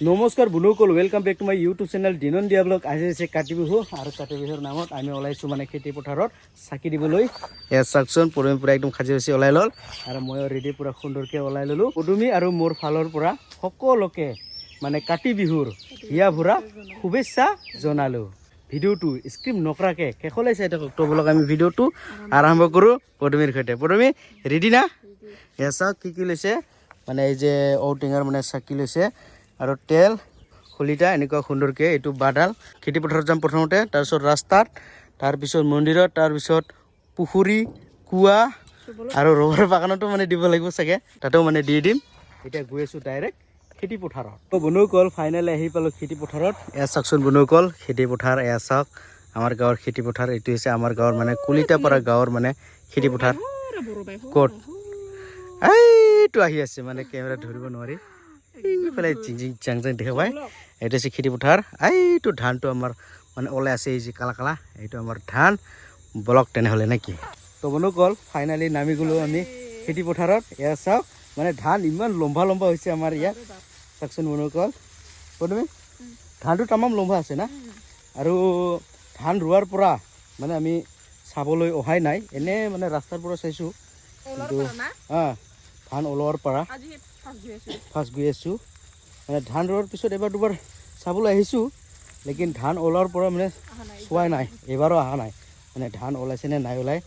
নমস্কাৰ বন্ধুসকল welcome back to my YouTube channel দিনন দিয়া ব্লগ আজি হৈছে কাতি বিহু আৰু কাতি বিহুৰ নামত আমি ওলাইছোঁ মানে খেতি পথাৰত চাকি দিবলৈ। এয়া চাওকচোন পদুমী পূৰা একদম সাজি সাজি ওলাই ল'ল। আৰু ময়ো ৰেডি পূৰা সুন্দৰকৈ ওলাই ল'লোঁ। পদুমী আৰু মোৰ ফালৰ পৰা সকলোকে মানে কাতি বিহুৰ হিয়া ভৰা শুভেচ্ছা জনালোঁ। ভিডিঅ'টো স্ক্ৰীপ নকৰাকৈ শেষলৈ চাই থাকক। তো বলক আমি ভিডিঅ'টো আৰম্ভ কৰোঁ পদুমীৰ সৈতে। পদুমী ৰেডি না? এয়া চাওক কি কি লৈছে। মানে এই যে ঔটেঙাৰ মানে চাকি লৈছে। আৰু তেল খলিতা এনেকুৱা সুন্দৰকৈ এইটো বাডাল খেতি পথাৰত যাম প্ৰথমতে, তাৰপিছত ৰাস্তাত, তাৰপিছত মন্দিৰত, তাৰপিছত পুখুৰী, কুঁৱা আৰু ৰবাৰ বাগানতো মানে দিব লাগিব চাগে, তাতেও মানে দি দিম। এতিয়া গৈ আছোঁ ডাইৰেক্ট খেতি পথাৰত। তো বনুকল ফাইনেলি আহি পালোঁ খেতি পথাৰত। এয়া চাওকচোন বনুকল খেতি পথাৰ, এয়া চাওক আমাৰ গাঁৱৰ খেতি পথাৰ, এইটো হৈছে আমাৰ গাঁৱৰ মানে কলিতাপাৰা গাঁৱৰ মানে খেতি পথাৰ। ক'ত? এইটো আহি আছে মানে কেমেৰা ধৰিব নোৱাৰি। এইফালে জাং জাং দেখা পায় এইটো হৈছে খেতি পথাৰ এইটো ধানটো আমাৰ মানে ওলাই আছে এই যে কালা কালা এইটো আমাৰ ধান। ব্লক তেনেহ'লে নেকি? তো বনুকল ফাইনেলি নামি গ'লোঁ আমি খেতি পথাৰত এয়া চাওক মানে ধান ইমান লম্বা লম্বা হৈছে আমাৰ ইয়াত। চাওকচোন বনুকল তুমি ধানটো তামাম লম্বা আছে না? আৰু ধান ৰোৱাৰ পৰা মানে আমি চাবলৈ অহাই নাই। এনে মানে ৰাস্তাৰ পৰা চাইছোঁ। কিন্তু ধান ওলোৱাৰ পৰা। ফাৰ্ষ্ট গৈ আছোঁ। মানে ধান ৰোৱাৰ পিছত এবাৰ দুবাৰ চাবলৈ আহিছোঁ লেকিন ধান ওলোৱাৰ পৰা মানে চোৱাই নাই এইবাৰো অহা নাই। মানে ধান ওলাইছে নে নাই ওলাই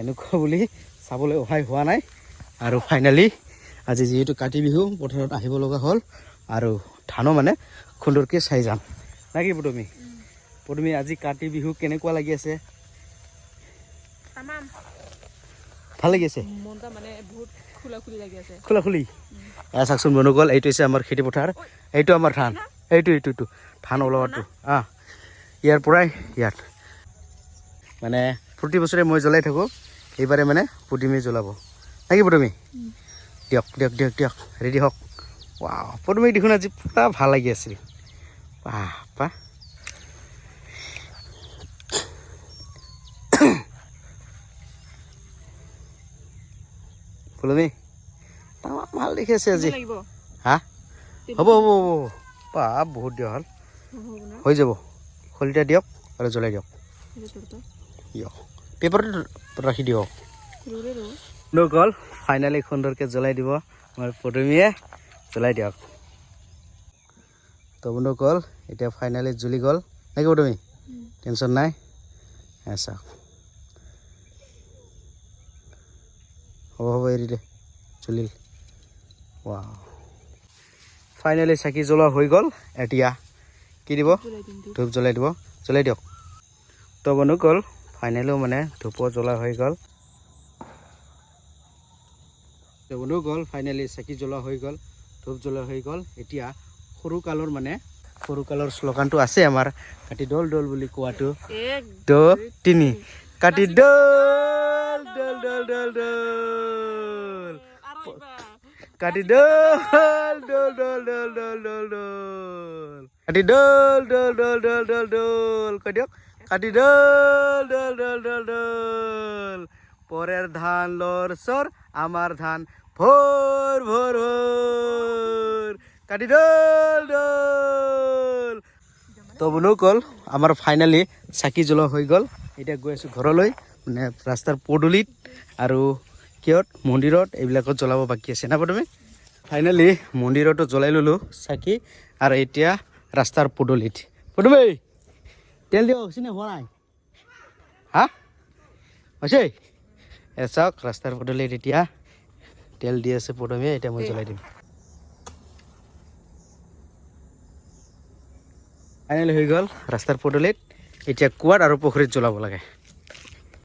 এনেকুৱা বুলি চাবলৈ অহাই হোৱা নাই। আৰু ফাইনেলি আজি যিহেতু কাতি বিহু পথাৰত আহিব লগা হ'ল আৰু ধানো মানে সুন্দৰকৈ চাই যাম। নাকি পদুমী? পদুমী আজি কাতি বিহু কেনেকুৱা লাগি আছে? ভালো লাগি আছে? মানে খোলা খুলি এয়া চাওকচোন বনুকল এইটো হৈছে আমাৰ খেতি পথাৰ এইটো আমাৰ ধান। এইটো এইটো এইটো ধান ওলোৱাটো। অঁ ইয়াৰ পৰাই ইয়াত। মানে প্ৰতি বছৰে মই জ্বলাই থাকোঁ এইবাৰে মানে পদুমী জ্বলাব। নাকি পদুমী? দিয়ক দিয়ক দিয়ক দিয়ক ৰেডি হওক। ৱাও পদুমী দেখোন আজি পূৰা ভালো লাগি আছিল। বাহ বাহ। পদুমী তামাম ভালো দেখি আছে আজি হা? হ'ব হ'ব হ'ব বা বহুত দিয়া হ'ল। হৈ যাব। খলিতা দিয়ক আৰু জ্বলাই দিয়ক। দিয়ক। পেপাৰটো ৰাখি দিয়ক। নগ'ল ফাইনেলি সুন্দৰকৈ জ্বলাই দিব। আমাৰ পদুমীয়ে জ্বলাই দিয়ক। তো বন্ধুসকল এতিয়া ফাইনেলি জ্বলি গ'ল। নেকি পদুমী? টেনশ্যন নাই। চাওক। হ'ব এৰি দে জ্বলিল ফাইনেলি চাকি জ্বলোৱা হৈ গ'ল এতিয়া কি দিব? ধূপ জ্বলাই দিব। জ্বলাই দিয়ক। তো বন্ধুসকল ফাইনেলিও মানে ধূপো জ্বলা হৈ গ'ল। তো বন্ধুসকল ফাইনেলি চাকি জ্বলোৱা হৈ গ'ল ধূপ জ্বলোৱা হৈ গ'ল। এতিয়া সৰুকালৰ মানে সৰুকালৰ শ্লোগানটো আছে আমাৰ কাটি দল দল বুলি কোৱাটো। দ তিনি। কাটি দল আৰু এইবাৰ কাটি দল দল দল দল দল দল দল কাটি দল দল দল দল দল দল কৈ দিয়ক কাটি দল দল দল দল দল পরের ধান লর সর আমার ধান ভোর ভোর ভোর কাটি দল দল তো বন্ধুসকল আমাৰ ফাইনেলি চাকি জ্বলোৱা হৈ গ'ল এতিয়া গৈ আছোঁ ঘৰলৈ মানে ৰাস্তাৰ পদূলিত আৰু কিয়ত মন্দিৰত, এইবিলাকত জ্বলাব বাকী আছে। না পদুমী? ফাইনেলি মন্দিৰতো জ্বলাই ল'লোঁ চাকি আৰু এতিয়া ৰাস্তাৰ পদূলিত। পদুমী, তেল দিয়ক চিনে হোৱা নাই। হা? হৈছে? চাওক, ৰাস্তাৰ পদূলিত এতিয়া তেল দি আছে পদুমীয়ে, এতিয়া মই জ্বলাই দিম। ফাইনেল হৈ গ'ল ৰাস্তাৰ পদূলিত। এতিয়া কুৱাত আৰু পুখুৰীত জ্বলাব লাগে।